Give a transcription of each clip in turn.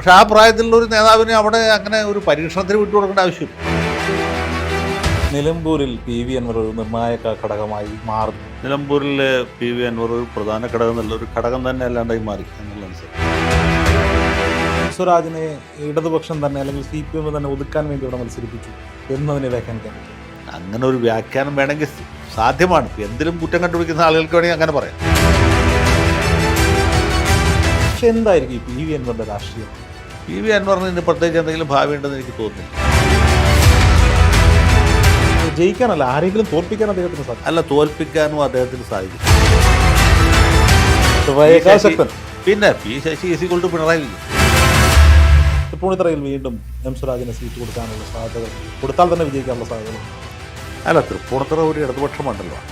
പക്ഷെ ആ പ്രായത്തിലുള്ള ഒരു നേതാവിനെ അവിടെ അങ്ങനെ ഒരു പരീക്ഷണത്തിന് വിട്ടുകൊടുക്കേണ്ട ആവശ്യമില്ല. നിലമ്പൂരിൽ പി വി അൻവർ ഒരു നിർണായക ഘടകമായി മാറുന്നു നിലമ്പൂരിൽ പി വി അൻവർ ഒരു പ്രധാന ഘടകം എന്നുള്ള ഒരു ഘടകം തന്നെ അല്ലാണ്ടായി മാറി എന്നുള്ളത് സ്വരാജിനെ ഇടതുപക്ഷം തന്നെ അല്ലെങ്കിൽ സി പി എം തന്നെ ഒതുക്കാൻ വേണ്ടി ഇവിടെ മത്സരിപ്പിച്ചു എന്നതിനെ വ്യാഖ്യാനിക്കാൻ പറ്റും അങ്ങനെ ഒരു വ്യാഖ്യാനം വേണമെങ്കിൽ സാധ്യമാണ്. എന്തിലും കുറ്റം കണ്ടുപിടിക്കുന്ന ആളുകൾക്ക് വേണമെങ്കിൽ അങ്ങനെ പറയാം. പക്ഷെ എന്തായിരിക്കും ഈ പി വി അൻവറിന്റെ രാഷ്ട്രീയം? പി വി അൻവറിന് പ്രത്യേകിച്ച് എന്തെങ്കിലും ഭാവി ഉണ്ടെന്ന് എനിക്ക് തോന്നുന്നില്ല. ജയിക്കാനല്ല ആരെങ്കിലും തോൽപ്പിക്കാൻ അദ്ദേഹത്തിന് സാധിക്കും. അല്ല തോൽപ്പിക്കാനും അദ്ദേഹത്തിന് സാധിക്കും. പിന്നെ പി ശശി ഈസി കൊണ്ട് പിണറായി വിജയൻ. തൃപ്പൂണിത്തറയിൽ വീണ്ടും എം സ്വരാജിന് സീറ്റ് കൊടുക്കാനുള്ള സാധ്യത കൊടുത്താൽ തന്നെ വിജയിക്കാനുള്ള സാധ്യത. അല്ല തൃപ്പൂണിത്തറ ഒരു ഇടതുപക്ഷ മണ്ഡലമാണ്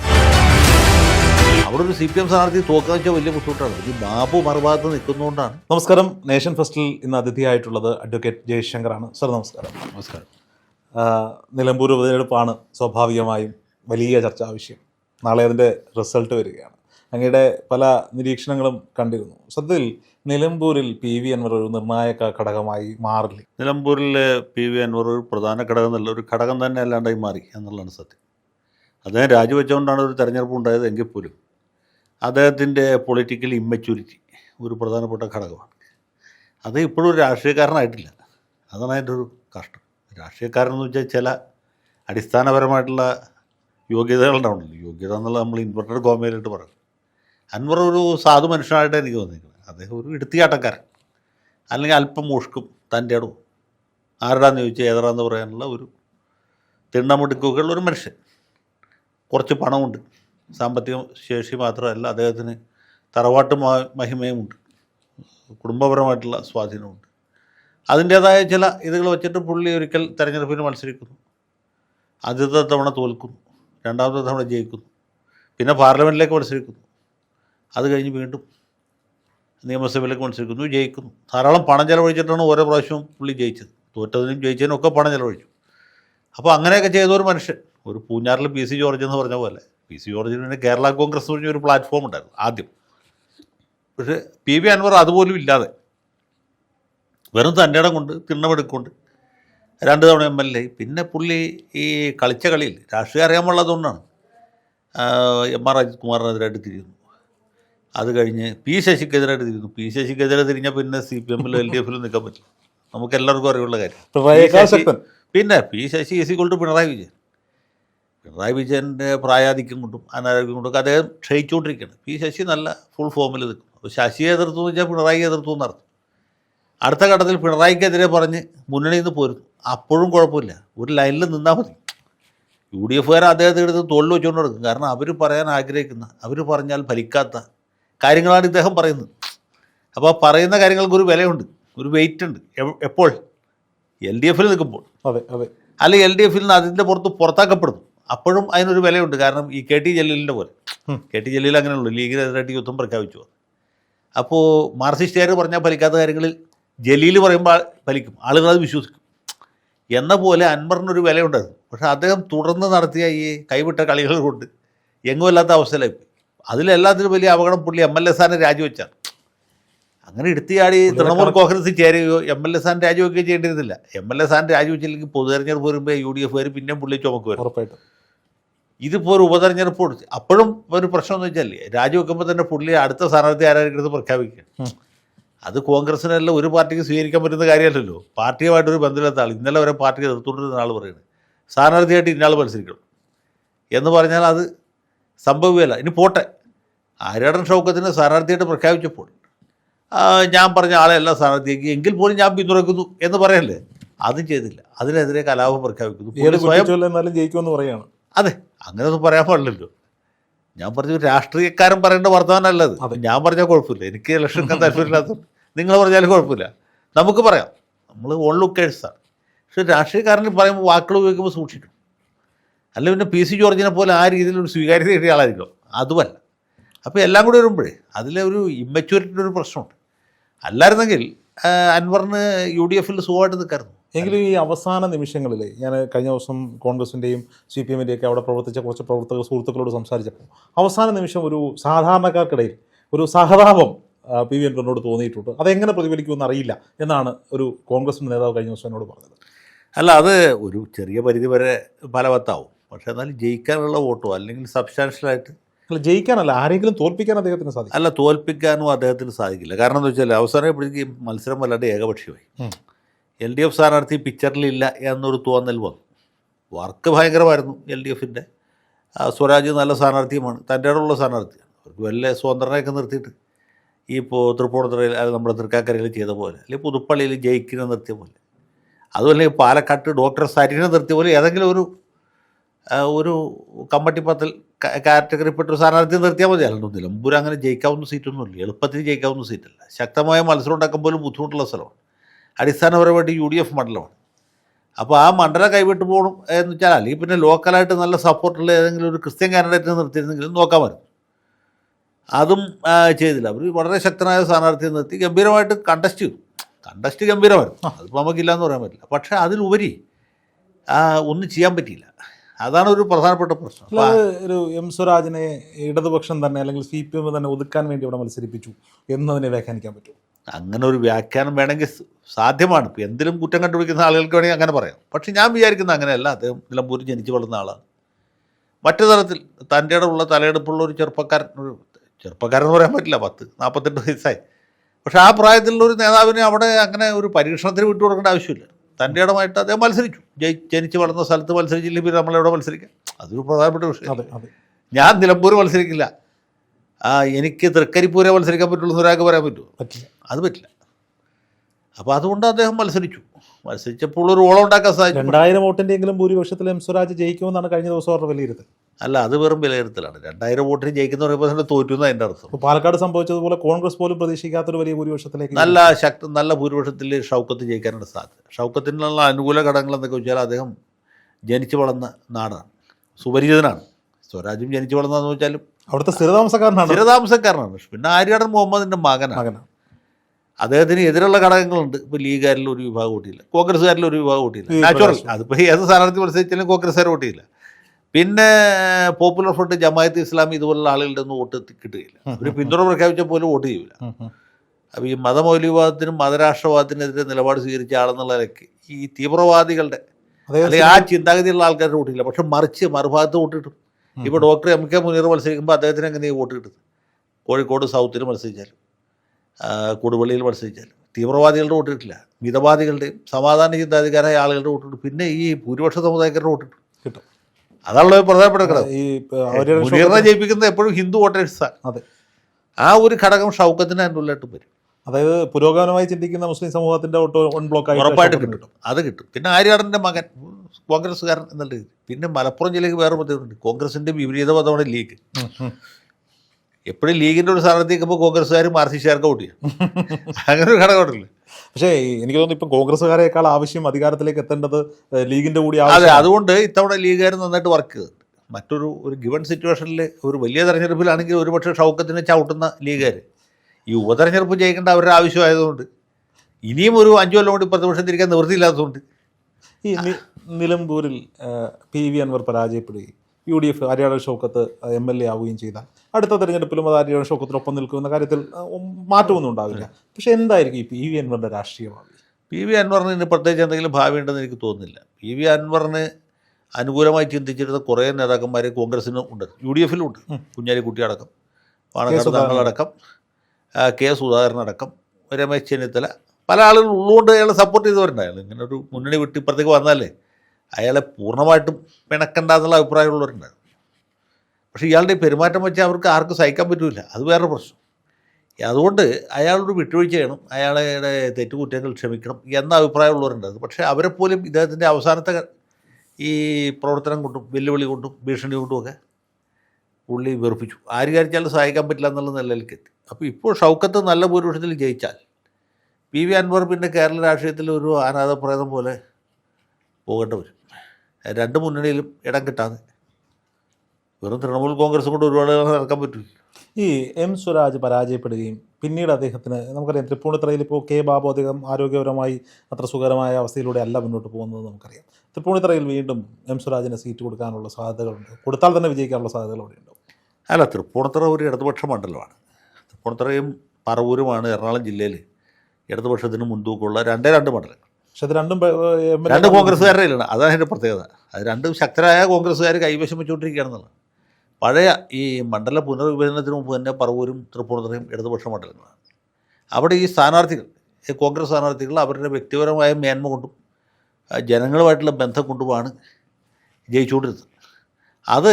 അവിടെ ഒരു സി പി എം സ്ഥാനാർത്ഥി തോക്കുക വെച്ചാൽ വലിയ ബുദ്ധിമുട്ടാണ്. ഈ ബാബു മറുഭാഗത്ത് നിൽക്കുന്നതുകൊണ്ടാണ് നമസ്കാരം. നേഷൻ ഫസ്റ്റിൽ ഇന്ന് അതിഥിയായിട്ടുള്ളത് അഡ്വക്കേറ്റ് ജയശങ്കറാണ്. സർ നമസ്കാരം. നമസ്കാരം. നിലമ്പൂർ ഉപതെരഞ്ഞെടുപ്പാണ് സ്വാഭാവികമായും വലിയ ചർച്ചാ വിഷയം. നാളെ അതിന്റെ റിസൾട്ട് വരികയാണ്. അങ്ങയുടെ പല നിരീക്ഷണങ്ങളും കണ്ടിരുന്നു. സത്യത്തിൽ നിലമ്പൂരിൽ പി വി അൻവർ ഒരു നിർണായക ഘടകമായി മാറില്ല? നിലമ്പൂരിൽ പി വി അൻവർ ഒരു പ്രധാന ഘടകം എന്നുള്ള ഒരു ഘടകം തന്നെ അല്ലാണ്ടായി മാറി എന്നുള്ളതാണ് സത്യം. അദ്ദേഹം രാജിവെച്ചുകൊണ്ടാണ് ഒരു തെരഞ്ഞെടുപ്പ് ഉണ്ടായത് എങ്കിൽ പോലും. അദ്ദേഹത്തിന്റെ പൊളിറ്റിക്കൽ ഇമ്മച്യൂരിറ്റി ഒരു പ്രധാനപ്പെട്ട ഘടകമാണ്. അത് ഇപ്പോഴും ഒരു രാഷ്ട്രീയക്കാരനായിട്ടില്ല. അതാണ് അതിന്റെ ഒരു കഷ്ടം. രാഷ്ട്രീയക്കാരൻ എന്ന് വെച്ചാൽ ചില അടിസ്ഥാനപരമായിട്ടുള്ള യോഗ്യതകളുണ്ടാവുള്ളൂ യോഗ്യത എന്നുള്ളത് നമ്മൾ ഇൻവെർട്ടഡ് ഗോമയിലായിട്ട് പറയും. അൻവർ ഒരു സാധു മനുഷ്യനായിട്ട് എനിക്ക് തോന്നിയിരിക്കുന്നത്. അദ്ദേഹം ഒരു എടുത്തിയാട്ടക്കാരൻ അല്ലെങ്കിൽ അല്പം മുഷ്കും തന്റെ ഇടവും ആരുടാന്ന് ചോദിച്ചാൽ ഏതാണെന്ന് പറയാനുള്ള ഒരു തിണ്ണമിടുക്കുള്ള ഒരു മനുഷ്യൻ. കുറച്ച് പണമുണ്ട്. സാമ്പത്തിക ശേഷി മാത്രമല്ല അദ്ദേഹത്തിന് തറവാട്ട് മഹിമയുമുണ്ട്. കുടുംബപരമായിട്ടുള്ള സ്വാധീനമുണ്ട്. അതിന്റേതായ ചില ഇതുകൾ വെച്ചിട്ട് പുള്ളി ഒരിക്കൽ തെരഞ്ഞെടുപ്പിന് മത്സരിക്കുന്നു. ആദ്യത്തെ തവണ തോൽക്കുന്നു. രണ്ടാമത്തെ തവണ ജയിക്കുന്നു. പിന്നെ പാർലമെന്റിലേക്ക് മത്സരിക്കുന്നു. അത് കഴിഞ്ഞ് വീണ്ടും നിയമസഭയിലേക്ക് മത്സരിക്കുന്നു ജയിക്കുന്നു. ധാരാളം പണം ചെലവഴിച്ചിട്ടാണ് ഓരോ പ്രാവശ്യവും പുള്ളി ജയിച്ചത്. തോറ്റതിനും ജയിച്ചതിനും ഒക്കെ പണം ചെലവഴിച്ചു. അപ്പോൾ അങ്ങനെയൊക്കെ ചെയ്ത ഒരു മനുഷ്യൻ. ഒരു പൂഞ്ഞാറിൽ പി സി ജോർജ് എന്ന് പറഞ്ഞ പോലെ. പി സി ജോർജിന് കേരള കോൺഗ്രസ് എന്ന് പറഞ്ഞ ഒരു പ്ലാറ്റ്ഫോം ഉണ്ടായിരുന്നു ആദ്യം. പക്ഷേ പി വി അൻവർ അതുപോലും ഇല്ലാതെ വെറും തന്റെ ഇടം കൊണ്ട് തിണ്ണമെടുക്കൊണ്ട് രണ്ട് തവണ എം എൽ എ പിന്നെ പുള്ളി ഈ കളിച്ച കളിയിൽ രാഷ്ട്രീയം അറിയാമുള്ളതുകൊണ്ടാണ് എം ആർ അജിത് കുമാറിനെതിരായിട്ട് തിരിയുന്നു. അത് കഴിഞ്ഞ് പി ശശിക്കെതിരായിട്ട് തിരിയുന്നു. പി ശശിക്കെതിരെ തിരിഞ്ഞാൽ പിന്നെ സി പി എമ്മിലും എൽ ഡി എഫിലും നിൽക്കാൻ പറ്റില്ല. നമുക്ക് എല്ലാവർക്കും അറിയുള്ള കാര്യം. പിന്നെ പി ശശി ഈസി കൊണ്ട് പിണറായി വിജയൻ. പിണറായി വിജയന്റെ പ്രായാധിക്യം കൊണ്ടും അനാരോഗ്യം കൊണ്ടും ഒക്കെ അദ്ദേഹം ക്ഷയിച്ചുകൊണ്ടിരിക്കുകയാണ്. പി ശശി നല്ല ഫുൾ ഫോമിൽ നിൽക്കും അപ്പോൾ ശശിയെ എതിർത്തു എന്ന് വെച്ചാൽ പിണറായി എതിർത്തു എന്നർത്ഥം അടുത്ത ഘട്ടത്തിൽ പിണറായിക്കെതിരെ പറഞ്ഞ് മുന്നണിയിൽ നിന്ന് പോരുന്നു അപ്പോഴും കുഴപ്പമില്ല. ഒരു ലൈനിൽ നിന്നാൽ മതി. യു ഡി എഫുകാർ അദ്ദേഹത്തെ എടുത്ത് തോളിൽ വെച്ചുകൊണ്ട് കൊടുക്കും കാരണം അവർ പറയാൻ ആഗ്രഹിക്കുന്ന അവർ പറഞ്ഞാൽ ഫലിക്കാത്ത കാര്യങ്ങളാണ് ഇദ്ദേഹം പറയുന്നത്. അപ്പോൾ പറയുന്ന കാര്യങ്ങൾക്ക് ഒരു വിലയുണ്ട്. ഒരു വെയിറ്റ് ഉണ്ട്. എപ്പോൾ? എൽ ഡി എഫിൽ നിൽക്കുമ്പോൾ. അതെ അതെ. അല്ലെങ്കിൽ എൽ ഡി എഫിൽ നിന്ന് അതിന്റെ പുറത്ത് പുറത്താക്കപ്പെടുന്നു. അപ്പോഴും അതിനൊരു വിലയുണ്ട്. കാരണം ഈ കെ ടി ജലീലിന്റെ പോലെ. കെ ടി ജലീൽ അങ്ങനെയുള്ളൂ. ലീഗിനെതിരായിട്ട് യുദ്ധം പ്രഖ്യാപിച്ചു. അപ്പോൾ മാർസിസ്റ്റുകാർ പറഞ്ഞാൽ ഫലിക്കാത്ത കാര്യങ്ങളിൽ ജലീൽ പറയുമ്പോൾ ഫലിക്കും. ആളുകൾ അത് വിശ്വസിക്കും. എന്ന പോലെ അൻവറിനൊരു വിലയുണ്ടായിരുന്നു പക്ഷേ അദ്ദേഹം തുടർന്ന് നടത്തിയ ഈ കൈവിട്ട കളികൾ കൊണ്ട് എങ്ങുമല്ലാത്ത അവസ്ഥയിലായി അതിലെല്ലാത്തിനും വലിയ അപകടം പുള്ളി എം എൽ എ സ്ഥാനം രാജിവെച്ചാണ്. അങ്ങനെ എടുത്തിയാടി തൃണമൂൽ കോൺഗ്രസ് ചേരുകയോ എം എൽ എ സ്ഥാനം രാജിവെക്കുകയോ ചെയ്യേണ്ടിയിരുന്നില്ല. എം എൽ എ സ്ഥാനം രാജിവെച്ചില്ലെങ്കിൽ പൊതു തെരഞ്ഞെടുപ്പ് വരുമ്പോൾ യു ഡി എഫ് വരും പിന്നെയും പുള്ളി ചുമക്കുമായിരുന്നു. ഉറപ്പായിട്ടും. ഇതിപ്പോൾ ഒരു ഉപതെരഞ്ഞെടുപ്പ് കൊടുത്ത് അപ്പോഴും ഒരു പ്രശ്നം എന്ന് വെച്ചാൽ രാജിവെക്കുമ്പോൾ തന്നെ പുള്ളി അടുത്ത സ്ഥാനാർത്ഥി ആരായിരിക്കും പ്രഖ്യാപിക്കുക. അത് കോൺഗ്രസിനെല്ലാം ഒരു പാർട്ടിക്ക് സ്വീകരിക്കാൻ പറ്റുന്ന കാര്യമല്ലല്ലോ. പാർട്ടിയുമായിട്ടൊരു ബന്ധമില്ലാത്ത ആൾ ഇന്നലെ വരെ പാർട്ടി എതിർത്തുകൊണ്ടിരുന്ന ആൾ പറയുന്നത് സ്ഥാനാർത്ഥിയായിട്ട് ഇന്നയാൾ മത്സരിക്കണം. എന്ന് പറഞ്ഞാൽ അത് സംഭവമല്ല ഇനി പോട്ടെ. ആര്യാടൻ ഷൗക്കത്തിന് സ്ഥാനാർത്ഥിയായിട്ട് പ്രഖ്യാപിച്ചപ്പോൾ ഞാൻ പറഞ്ഞ ആളെ എല്ലാ സ്ഥാനാർത്ഥിയാക്കി. എങ്കിൽ പോലും ഞാൻ പിന്തുണയ്ക്കുന്നു എന്ന് പറയല്ലേ? അതും ചെയ്തില്ല. അതിനെതിരെ കലാപം പ്രഖ്യാപിക്കുന്നു. സ്വയം ജയിക്കുമെന്ന് പറയാണ്. അതെ അങ്ങനെയൊന്നും പറയാൻ പാടില്ലല്ലോ. ഞാൻ പറഞ്ഞു രാഷ്ട്രീയക്കാരൻ പറയേണ്ട വർത്തമാനമല്ല അത്. അതെ. ഞാൻ പറഞ്ഞാൽ കുഴപ്പമില്ല. എനിക്ക് ഇലക്ഷൻ എടുക്കാൻ താല്പര്യമില്ലാത്ത നിങ്ങൾ പറഞ്ഞാലും കുഴപ്പമില്ല. നമുക്ക് പറയാം. നമ്മൾ ഓൺ ലുക്കേഴ്സാണ് പക്ഷെ രാഷ്ട്രീയക്കാരൻ പറയുമ്പോൾ വാക്കുകൾ ഉപയോഗിക്കുമ്പോൾ സൂക്ഷിക്കും. അല്ല പിന്നെ പി സി ജോർജിനെ പോലെ ആ രീതിയിൽ ഒരു സ്വീകാര്യത കിട്ടിയ ആളായിരിക്കും. അതുമല്ല. അപ്പോൾ എല്ലാം കൂടി വരുമ്പോഴേ അതിലെ ഒരു ഇമ്മച്യൂരിറ്റിന്റെ ഒരു പ്രശ്നമുണ്ട്. അല്ലായിരുന്നെങ്കിൽ അൻവറിന് യു ഡി എഫിൽ സുഖമായിട്ട് നിൽക്കായിരുന്നു. എങ്കിലും ഈ അവസാന നിമിഷങ്ങളിൽ ഞാൻ കഴിഞ്ഞ ദിവസം കോൺഗ്രസിന്റെയും സി പി എമ്മിന്റെയൊക്കെ അവിടെ പ്രവർത്തിച്ച കുറച്ച് പ്രവർത്തക സുഹൃത്തുക്കളോട് സംസാരിച്ചപ്പോൾ അവസാന നിമിഷം ഒരു സാധാരണക്കാർക്കിടയിൽ ഒരു സഹതാപം പി വി അൻവറിനോട് തോന്നിയിട്ടുണ്ട്. അതെങ്ങനെ പ്രതിഫലിക്കുമെന്ന് അറിയില്ല എന്നാണ് ഒരു കോൺഗ്രസ് നേതാവ് കഴിഞ്ഞ ദിവസം എന്നോട് പറഞ്ഞത്. അല്ല അത് ഒരു ചെറിയ പരിധി വരെ ഫലവത്താവും. പക്ഷേ എന്നാലും ജയിക്കാനുള്ള വോട്ടോ അല്ലെങ്കിൽ സബ്സ്റ്റാൻഷ്യലായിട്ട് അല്ല ജയിക്കാനല്ല ആരെങ്കിലും തോൽപ്പിക്കാൻ അദ്ദേഹത്തിന് സാധിക്കും. അല്ല തോൽപ്പിക്കാനും അദ്ദേഹത്തിന് സാധിക്കില്ല. കാരണം എന്താ വെച്ചാൽ അവസാനം ഇപ്പോഴത്തേക്ക് മത്സരം വല്ലാണ്ട് ഏകപക്ഷീയമായി. എൽ ഡി എഫ് സ്ഥാനാർത്ഥി പിക്ചറിലില്ല എന്നൊരു തോന്നൽ വന്നു. വർക്ക് ഭയങ്കരമായിരുന്നു എൽ ഡി എഫിന്റെ. സ്വരാജ് നല്ല സ്ഥാനാർത്ഥിയുമാണ്. തന്റെ ഇടമുള്ള സ്ഥാനാർത്ഥിയാണ്. അവർക്ക് വല്ല സ്വതന്ത്രനെയൊക്കെ നിർത്തിയിട്ട് ഈ ഇപ്പോൾ തൃപ്പൂണിത്തുറയിൽ അത് നമ്മുടെ തൃക്കാക്കരയിൽ ചെയ്ത പോലെ അല്ലെങ്കിൽ പുതുപ്പള്ളിയിൽ ജയിക്കിനെ നിർത്തിയ പോലെ. അതുമല്ലെങ്കിൽ പാലക്കാട്ട് ഡോക്ടർ സരിനെ നിർത്തിയ പോലെ ഏതെങ്കിലും ഒരു ഒരു ഒരു കമ്മട്ടിപ്പത്തിൽ കാറ്റഗറിപ്പെട്ട ഒരു സ്ഥാനാർത്ഥി നിർത്തിയാൽ മതി. അല്ലെങ്കിൽ നിലമ്പൂർ അങ്ങനെ ജയിക്കാവുന്ന സീറ്റൊന്നുമില്ല എളുപ്പത്തിൽ ജയിക്കാവുന്ന സീറ്റല്ല ശക്തമായ മത്സരം ഉണ്ടാക്കാൻ പോലും ബുദ്ധിമുട്ടുള്ള സ്ഥലമാണ്. അടിസ്ഥാനപരമായിട്ട് യു ഡി എഫ് മണ്ഡലമാണ്. അപ്പോൾ ആ മണ്ഡലം കൈവിട്ട് പോകണം എന്ന് വെച്ചാൽ അല്ലെങ്കിൽ പിന്നെ ലോക്കലായിട്ട് നല്ല സപ്പോർട്ടുള്ള ഏതെങ്കിലും ഒരു ക്രിസ്ത്യൻ കാൻഡിഡേറ്റിനെ നിർത്തിയിരുന്നെങ്കിലും നോക്കാമായിരുന്നു അതും ചെയ്തില്ല. അവർ വളരെ ശക്തനായ സ്ഥാനാർത്ഥിയെ നിർത്തി ഗംഭീരമായിട്ട് കണ്ടസ്റ്റ് ചെയ്തു. കണ്ടസ്റ്റ് ഗംഭീരമായിരുന്നു. അതിപ്പോൾ നമുക്കില്ല എന്ന് പറയാൻ പറ്റില്ല. പക്ഷേ അതിലുപരി ഒന്നും ചെയ്യാൻ പറ്റിയില്ല. അതാണ് ഒരു പ്രധാനപ്പെട്ട പ്രശ്നം. ഒരു എം സ്വരാജിനെ ഇടതുപക്ഷം തന്നെ അല്ലെങ്കിൽ സി പി എം തന്നെ ഒതുക്കാൻ വേണ്ടി ഇവിടെ മത്സരിപ്പിച്ചു എന്നതിനെ വ്യാഖ്യാനിക്കാൻ പറ്റും അങ്ങനെ ഒരു വ്യാഖ്യാനം വേണമെങ്കിൽ സാധ്യമാണ്. ഇപ്പോൾ എന്തിലും കുറ്റം കണ്ടുപിടിക്കുന്ന ആളുകൾക്ക് വേണമെങ്കിൽ അങ്ങനെ പറയാം. പക്ഷേ ഞാൻ വിചാരിക്കുന്നത് അങ്ങനെയല്ല. അദ്ദേഹം നിലമ്പൂരിൽ ജനിച്ചു വളർന്ന ആളാണ്. മറ്റു തരത്തിൽ തന്റെ ഇടമുള്ള തലയെടുപ്പുള്ള ഒരു ചെറുപ്പക്കാരൻ ഒരു ചെറുപ്പക്കാരൻ എന്ന് പറയാൻ പറ്റില്ല. പത്ത് നാൽപ്പത്തെട്ട് വയസ്സായി. പക്ഷേ ആ പ്രായത്തിലുള്ള ഒരു നേതാവിനെ അവിടെ അങ്ങനെ ഒരു പരീക്ഷണത്തിന് വിട്ടു കൊടുക്കേണ്ട ആവശ്യമില്ല. തന്റെ ഇടമായിട്ട് അദ്ദേഹം മത്സരിച്ചു. ജയി ജനിച്ച് വളർന്ന സ്ഥലത്ത് മത്സരിച്ചില്ലെങ്കിൽ പിന്നെ നമ്മളെവിടെ മത്സരിക്കാം? അതൊരു പ്രധാനപ്പെട്ട വിഷയം. ഞാൻ നിലമ്പൂർ മത്സരിക്കില്ല. ആ എനിക്ക് തൃക്കരിപ്പൂരെ മത്സരിക്കാൻ പറ്റുള്ളൂ എന്ന് ഒരാൾക്ക് പറയാൻ പറ്റുമോ? പറ്റില്ല. അത് പറ്റില്ല. അപ്പോൾ അതുകൊണ്ട് അദ്ദേഹം മത്സരിച്ചു. മത്സരിച്ചപ്പോൾ ഒരു ഓളം ഉണ്ടാക്കാൻ സാധിച്ചു രണ്ടായിരം വോട്ടിന്റെയെങ്കിലും ഭൂരിപക്ഷത്തിൽ എം സ്വരാജ് ജയിക്കുമെന്നാണ് കഴിഞ്ഞ ദിവസം അവരുടെ വിലയിരുത്തൽ. അല്ല അത് വെറും വിലയിരുത്തലാണ്. രണ്ടായിരം വോട്ടിന് ജയിക്കുന്ന പറയുമ്പോൾ തന്നെ തോറ്റു എന്ന് അതിന്റെ അർത്ഥം. പാലക്കാട് സംഭവിച്ചതുപോലെ കോൺഗ്രസ് പോലും പ്രതീക്ഷിക്കാത്തൊരു വലിയ ഭൂരിപക്ഷത്തിലേക്ക് നല്ല ശക്ത നല്ല ഭൂരിപക്ഷത്തിൽ ഷൗക്കത്ത് ജയിക്കാനുള്ള സാധ്യത. ഷൗക്കത്തിനുള്ള അനുകൂല ഘടകങ്ങൾ എന്തൊക്കെ വെച്ചാൽ അദ്ദേഹം ജനിച്ചു വളർന്ന നാടാണ്. സുപരിചിതനാണ്. സ്വരാജും ജനിച്ചു വളർന്നതെന്ന് വെച്ചാലും അവിടുത്തെ സ്ഥിരതാമസക്കാരനാണ്. സ്ഥിരതാമസക്കാരനാണ്. പിന്നെ ആര്യാടൻ മുഹമ്മദിന്റെ മകനാണ്. മകനാണ്. അദ്ദേഹത്തിന് എതിരുള്ള ഘടകങ്ങളുണ്ട്. ഇപ്പോൾ ലീഗുകാരിൽ ഒരു വിഭാഗം വോട്ടിയില്ല കോൺഗ്രസ്സുകാരിൽ ഒരു വിഭാഗം വോട്ടിയില്ല ഈ നാച്ചുറൽ അതിപ്പോ അതിപ്പോൾ ഏത് സ്ഥാനാർത്ഥി മത്സരിച്ചാലും കോൺഗ്രസ്സുകാർ വോട്ടിയില്ല പിന്നെ പോപ്പുലർ ഫ്രണ്ട് ജമായത്ത് ഇസ്ലാമി ഇതുപോലുള്ള ആളുകളുടെ ഒന്നും വോട്ട് കിട്ടുകയില്ല. ഒരു പിന്തുണ പ്രഖ്യാപിച്ച പോലും വോട്ട് ചെയ്യില്ല. അപ്പോൾ ഈ മതമൗലികവാദത്തിനും മതരാഷ്ട്രവാദത്തിനെതിരെ നിലപാട് സ്വീകരിച്ച ആളെന്നുള്ള നിലയ്ക്ക് ഈ തീവ്രവാദികളുടെ അല്ലെങ്കിൽ ആ ചിന്താഗതിയുള്ള ആൾക്കാരുടെ വോട്ടില്ല പക്ഷെ മറിച്ച് മറുഭാഗത്ത് വോട്ട് കിട്ടും. ഇപ്പോൾ ഡോക്ടർ എം കെ മുനീർ മത്സരിക്കുമ്പോൾ അദ്ദേഹത്തിന് എങ്ങനെയാണ് വോട്ട് കിട്ടുന്നത്? കോഴിക്കോട് സൗത്തിൽ മത്സരിച്ചാലും. കൊടുവള്ളിയിൽ മത്സരിച്ചാൽ തീവ്രവാദികളുടെ വോട്ടിട്ടില്ല മിതവാദികളുടെയും സമാധാന ചിന്താധികാരായ ആളുകളുടെ വോട്ടിട്ടു പിന്നെ ഈ ഭൂരിപക്ഷ സമുദായക്കാരുടെ വോട്ടിട്ടു കിട്ടും. അതാണല്ലോ പ്രധാനപ്പെട്ട ഘടകം. മുനീറിനെ ജയിപ്പിക്കുന്നത് എപ്പോഴും ഹിന്ദു വോട്ടേഴ്സാണ് അതെ. ആ ഒരു ഘടകം ഷൗക്കത്തിന് അനുകൂലമായിട്ട് വരും. അതായത് പുരോഗമനമായി ചിന്തിക്കുന്ന മുസ്ലിം സമൂഹത്തിന്റെ വോട്ട് ബ്ലോക്ക് ഉറപ്പായിട്ടും കിട്ടും. അത് കിട്ടും. പിന്നെ ആര്യാടന്റെ മകൻ കോൺഗ്രസ്സുകാരൻ എന്നുള്ള രീതി പിന്നെ മലപ്പുറം ജില്ലയ്ക്ക് വേറെ ബുദ്ധിമുട്ടുണ്ട് കോൺഗ്രസിന്റെ വിപരീത പദമാണ് ലീഗ്. എപ്പോഴും ലീഗിന്റെ ഒരു സ്ഥാനത്ത് നിൽക്കുമ്പോൾ കോൺഗ്രസ്സുകാരും മാർസിസ്റ്റുകാർക്ക് വോട്ട് ചെയ്യും. അങ്ങനെ ഒരു ഘടകമുണ്ടല്ലോ പക്ഷേ എനിക്ക് തോന്നുന്നു ഇപ്പം കോൺഗ്രസ്സുകാരേക്കാൾ ആവശ്യം അധികാരത്തിലേക്ക് എത്തേണ്ടത് ലീഗിന്റെ കൂടി അതെ അതുകൊണ്ട് ഇത്തവണ ലീഗുകാർ നന്നായിട്ട് വർക്ക് ചെയ്തിട്ടുണ്ട് മറ്റൊരു ഒരു ഗിവൺ സിറ്റുവേഷനിൽ ഒരു വലിയ തെരഞ്ഞെടുപ്പിലാണെങ്കിൽ ഒരുപക്ഷെ ഷൗക്കത്തിനെ ചവിട്ടുന്ന ലീഗുകാർ. ഈ ഉപതെരഞ്ഞെടുപ്പ് ജയിക്കേണ്ട അവരുടെ ആവശ്യമായതുകൊണ്ട്. ഇനിയും ഒരു അഞ്ചു കൊല്ലം കൂടി വർഷം തിരിക്കാൻ നിവൃത്തിയില്ലാത്തതുകൊണ്ട്. ഈ നിലമ്പൂരിൽ പി വി അൻവർ പരാജയപ്പെടുകയും യു ഡി എഫ് ഹരിയാന ഷൗക്കത്ത് എം എൽ എ ആവുകയും ചെയ്താൽ അടുത്ത തെരഞ്ഞെടുപ്പിലും അത് ഹരിയാന ഷൗക്കത്തിനൊപ്പം നിൽക്കുന്ന കാര്യത്തിൽ മാറ്റമൊന്നും ഉണ്ടാവില്ല. പക്ഷേ എന്തായിരിക്കും ഈ പി വി അൻവറിന്റെ രാഷ്ട്രീയ ഭാവി? പി വി അൻവറിന് ഇനി പ്രത്യേകിച്ച് എന്തെങ്കിലും ഭാവി ഉണ്ടെന്ന് എനിക്ക് തോന്നുന്നില്ല. പി വി അൻവറിന് അനുകൂലമായി ചിന്തിച്ചിരുന്ന കുറേ നേതാക്കന്മാർ കോൺഗ്രസിനും ഉണ്ട്. യു ഡി എഫിലും ഉണ്ട് കുഞ്ഞാലിക്കുട്ടി അടക്കം പാണക്കാട്. തങ്ങളടക്കം കെ സുധാകരൻ അടക്കം രമേശ് ചെന്നിത്തല പല ആളുകൾ ഉള്ളുകൊണ്ട് അയാളെ സപ്പോർട്ട് ചെയ്തവരുണ്ടായാലും ഇങ്ങനെ ഒരു മുന്നണി വിട്ട് ഇപ്പുറത്തേക്ക് വന്നാലേ അയാളെ പൂർണമായിട്ടും പിണക്കണ്ട എന്നുള്ള അഭിപ്രായമുള്ളവരുണ്ട്. പക്ഷേ ഇയാളുടെ പെരുമാറ്റം വെച്ചാൽ അവർക്ക് ആർക്കും സഹിക്കാൻ പറ്റില്ല അത് വേറെ പ്രശ്നം. അതുകൊണ്ട് അയാളോട് വിട്ടുവീഴ്ച ചെയ്യണം. അയാളുടെ തെറ്റുകുറ്റങ്ങൾ ക്ഷമിക്കണം എന്ന അഭിപ്രായമുള്ളവരുണ്ട് പക്ഷേ അവരെ ഇദ്ദേഹത്തിന്റെ അവസാനത്തെ ഈ പ്രവർത്തനം കൊണ്ടും വെല്ലുവിളി കൊണ്ടും ഭീഷണി കൊണ്ടുമൊക്കെ പുള്ളി വെറുപ്പിച്ചു. ആര് കാരിച്ചാലും സഹായിക്കാൻ പറ്റില്ല എന്നുള്ള നിലയിലേക്ക് എത്തി. അപ്പോൾ ഇപ്പോൾ ഷൗക്കത്ത് നല്ല ഭൂരിപക്ഷത്തിൽ ജയിച്ചാൽ പി വി അൻവർ പിന്നെ കേരള രാഷ്ട്രീയത്തിൽ ഒരു അനാഥപ്രേതം പോലെ പോകേണ്ടി വരും. രണ്ട് മുന്നണിയിലും ഇടം കിട്ടാതെ. വെറും തൃണമൂൽ കോൺഗ്രസ് കൊണ്ട് ഒരുപാട് നടക്കാൻ പറ്റില്ല ഈ എം സ്വരാജ് പരാജയപ്പെടുകയും പിന്നീട് അദ്ദേഹത്തിന് നമുക്കറിയാം തൃപ്പൂണിത്തറയിൽ ഇപ്പോൾ കെ ബാബു അദ്ദേഹം ആരോഗ്യപരമായി അത്ര സുഖകരമായ അവസ്ഥയിലൂടെ അല്ല മുന്നോട്ട് പോകുന്നത് നമുക്കറിയാം. തൃപ്പൂണിത്തറയിൽ വീണ്ടും എം സ്വരാജിന് സീറ്റ് കൊടുക്കാനുള്ള സാധ്യതകളുണ്ട്. കൊടുത്താൽ തന്നെ വിജയിക്കാനുള്ള സാധ്യതകൾ അവിടെയുണ്ട്. അല്ല തൃപ്പൂണിത്തറ ഒരു ഇടതുപക്ഷ മണ്ഡലമാണ്. തൃപ്പൂണിത്തറയും പറവൂരുമാണ് എറണാകുളം ജില്ലയിൽ ഇടതുപക്ഷത്തിന് മുൻതൂക്കമുള്ള രണ്ടേ രണ്ട് മണ്ഡലങ്ങൾ. പക്ഷെ അത് രണ്ടും രണ്ട് കോൺഗ്രസ്സുകാരുടെ ഇല്ലാണ് അതാണ് അതിന്റെ പ്രത്യേകത. അത് രണ്ടും ശക്തരായ കോൺഗ്രസ്സുകാർ കൈവശം വെച്ചുകൊണ്ടിരിക്കുകയാണെന്നുള്ളത് പഴയ ഈ മണ്ഡല പുനർവിഭജനത്തിന് മുമ്പ് തന്നെ പറവൂരും തൃപ്പൂണിത്തുറയും ഇടതുപക്ഷ മണ്ഡലങ്ങളാണ്. അവിടെ ഈ സ്ഥാനാർത്ഥികൾ ഈ കോൺഗ്രസ് സ്ഥാനാർത്ഥികൾ അവരുടെ വ്യക്തിപരമായ മേന്മ കൊണ്ടും ജനങ്ങളുമായിട്ടുള്ള ബന്ധം കൊണ്ടുമാണ് ജയിച്ചുകൊണ്ടിരുന്നത്. അത്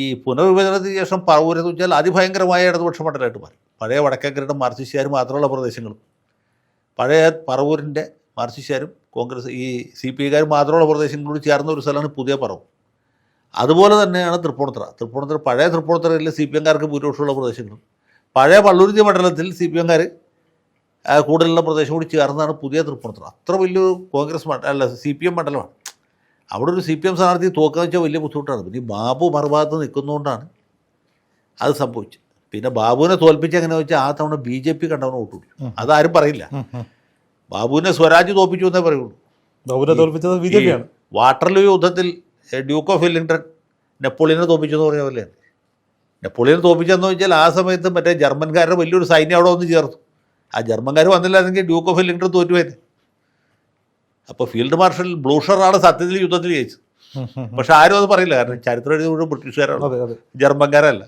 ഈ പുനർവിഭജനത്തിന് ശേഷം പറവൂരെന്ന് വെച്ചാൽ അതിഭയങ്കരമായ ഇടതുപക്ഷ മണ്ഡലമായിട്ട് മാറി. പഴയ വടക്കേക്കരയുടെ മാർസിസ്റ്റുകാർ മാത്രമുള്ള പ്രദേശങ്ങളും പഴയ പറവൂരിന്റെ മാർക്സിസ്റ്റുകാരും കോൺഗ്രസ് ഈ സി പി ഐക്കാരും മാത്രമുള്ള പ്രദേശങ്ങളോട് ചേർന്ന ഒരു സ്ഥലമാണ് പുതിയ പറവ്. അതുപോലെ തന്നെയാണ് തൃപ്പൂണിത്തറ. തൃപ്പൂണിത്തറ പഴയ തൃപ്പൂണിത്തറയിൽ സി പി എംകാർക്ക് ഭൂരിപക്ഷമുള്ള പ്രദേശങ്ങളും പഴയ പള്ളുരുത്തി മണ്ഡലത്തിൽ സി പി എംകാർ കൂടുതലുള്ള പ്രദേശം കൂടി ചേർന്നാണ് പുതിയ തൃപ്പൂണിത്തറ. അത്ര വലിയൊരു കോൺഗ്രസ് മണ്ഡ അല്ല സി പി എം മണ്ഡലമാണ്. അവിടെ ഒരു സി പി എം സ്ഥാനാർത്ഥി തോക്കുക വെച്ചാൽ വലിയ ബുദ്ധിമുട്ടാണ്. പിന്നെ ഈ ബാബു മറുഭാഗത്ത് നിൽക്കുന്നതുകൊണ്ടാണ് അത് സംഭവിച്ചത്. പിന്നെ ബാബുവിനെ തോൽപ്പിച്ച് എങ്ങനെ വെച്ചാൽ ആ തവണ ബി ജെ പി കണ്ടവനെ വോട്ട് പിടിച്ചു അതാരും പറയില്ല. ബാബുവിനെ സ്വരാജ് തോൽപ്പിച്ചു എന്നേ പറയുള്ളൂ. ബാബുവിനെ തോൽപ്പിച്ചത് ബി ജെ വാട്ടർലൂ യുദ്ധത്തിൽ ഡ്യൂക്ക് ഓഫ് വെല്ലിംഗ്ടൺ നെപ്പോളിയനെ തോൽപ്പിച്ചു എന്ന് പറഞ്ഞ പോലെയാണ്. നെപ്പോളിയനെ തോപ്പിച്ചെന്ന് വെച്ചാൽ ആ സമയത്ത് മറ്റേ ജർമ്മൻകാരുടെ വലിയൊരു സൈന്യം അവിടെ വന്ന് ചേർത്തു. ആ ജർമ്മൻകാർ വന്നില്ലായിരുന്നെങ്കിൽ ഡ്യൂക്ക് ഓഫ് വെല്ലിംഗ്ടൺ തോറ്റുപോയത് അപ്പോൾ ഫീൽഡ് മാർഷൽ ബ്ലൂഷറാണ് സത്യത്തിൽ യുദ്ധത്തിൽ ജയിച്ചത്. പക്ഷെ ആരും അത് പറയില്ല. കാരണം ചരിത്രം എഴുതി മുഴുവൻ ബ്രിട്ടീഷുകാരാണ്. ജർമ്മൻകാരല്ല.